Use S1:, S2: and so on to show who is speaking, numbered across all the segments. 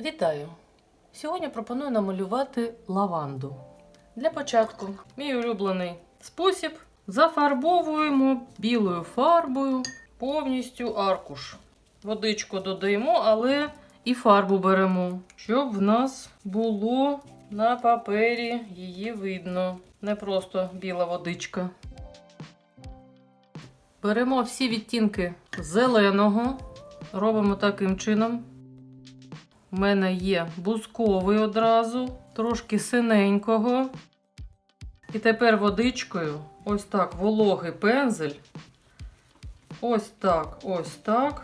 S1: Вітаю! Сьогодні пропоную намалювати лаванду. Для початку мій улюблений спосіб зафарбовуємо білою фарбою повністю аркуш. Водичку додаємо, але і фарбу беремо, щоб в нас було на папері її видно. Не просто біла водичка. Беремо всі відтінки зеленого, робимо таким чином. У мене є бузковий одразу, трошки синенького. І тепер водичкою, ось так, вологий пензель. Ось так, ось так.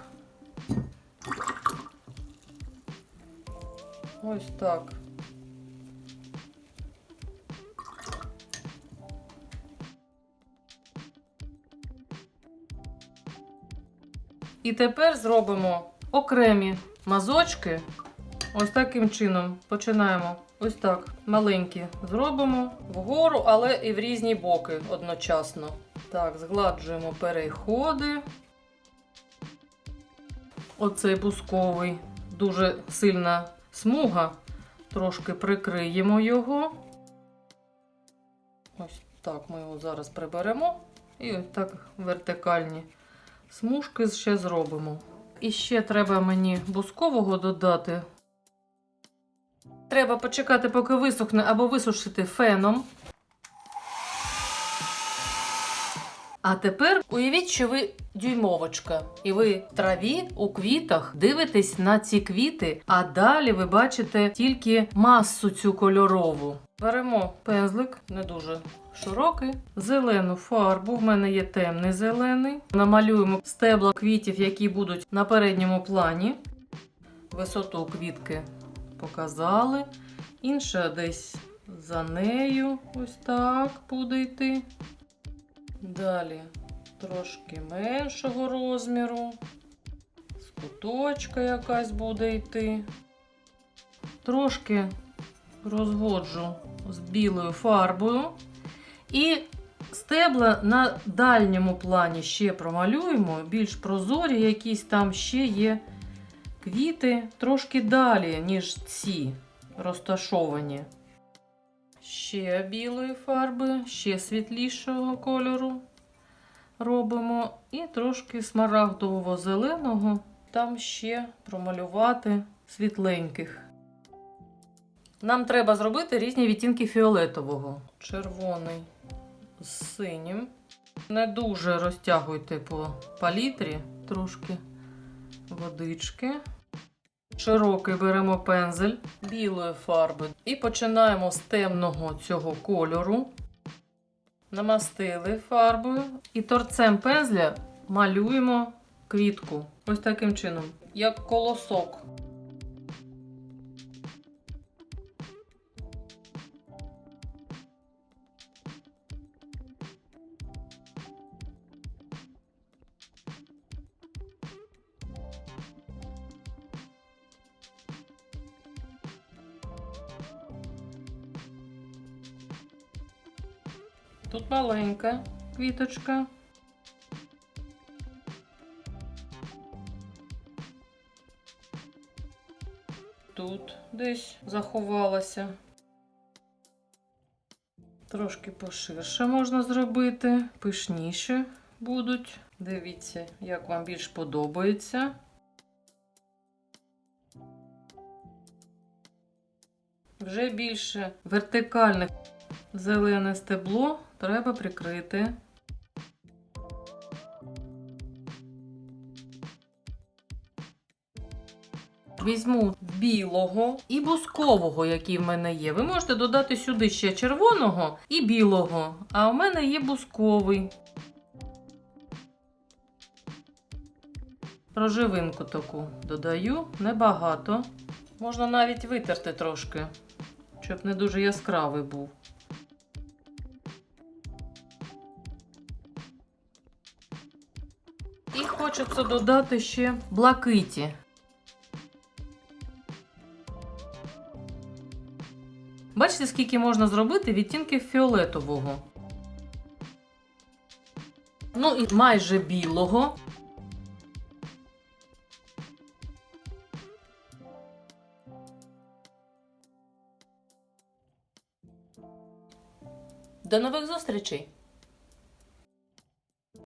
S1: Ось так. І тепер зробимо окремі мазочки Ось таким чином починаємо. Ось так, маленькі зробимо вгору, але і в різні боки одночасно. Так, згладжуємо переходи. Оцей бусковий, дуже сильна смуга. Трошки прикриємо його. Ось так ми його зараз приберемо. І ось так вертикальні смужки ще зробимо. І ще треба мені бускового додати. Треба почекати, поки висохне, або висушити феном. А тепер уявіть, що ви дюймовочка, і ви в траві у квітах дивитесь на ці квіти, а далі ви бачите тільки масу цю кольорову. Беремо пензлик, не дуже широкий, зелену фарбу. В мене є темний зелений. Намалюємо стебла квітів, які будуть на передньому плані. Висоту квітки показали. Інша десь за нею, ось так буде йти. Далі трошки меншого розміру. З куточка якась буде йти. Трошки розводжу з білою фарбою. І стебла на дальньому плані ще промалюємо, більш прозорі, якісь там ще є квіти трошки далі, ніж ці розташовані. Ще білої фарби, ще світлішого кольору робимо. І трошки смарагдово-зеленого, там ще промалювати світленьких. Нам треба зробити різні відтінки фіолетового. Червоний з синім. Не дуже розтягуйте по палітрі, трошки водички. Широкий беремо пензель білої фарби і починаємо з темного цього кольору. Намастили фарбою і торцем пензля малюємо квітку. Ось таким чином, як колосок. Тут маленька квіточка. Тут десь заховалася. Трошки поширше можна зробити, пишніше будуть. Дивіться, як вам більш подобається. Вже більше вертикальних зелене стебло треба прикрити. Візьму білого і бускового, який в мене є. Ви можете додати сюди ще червоного і білого, а в мене є бусковий. Проживинку таку додаю небагато. Можна навіть витерти трошки, щоб не дуже яскравий був. хочеться додати ще блакиті. Бачите, скільки можна зробити відтінків фіолетового. Ну і майже білого. До нових зустрічей!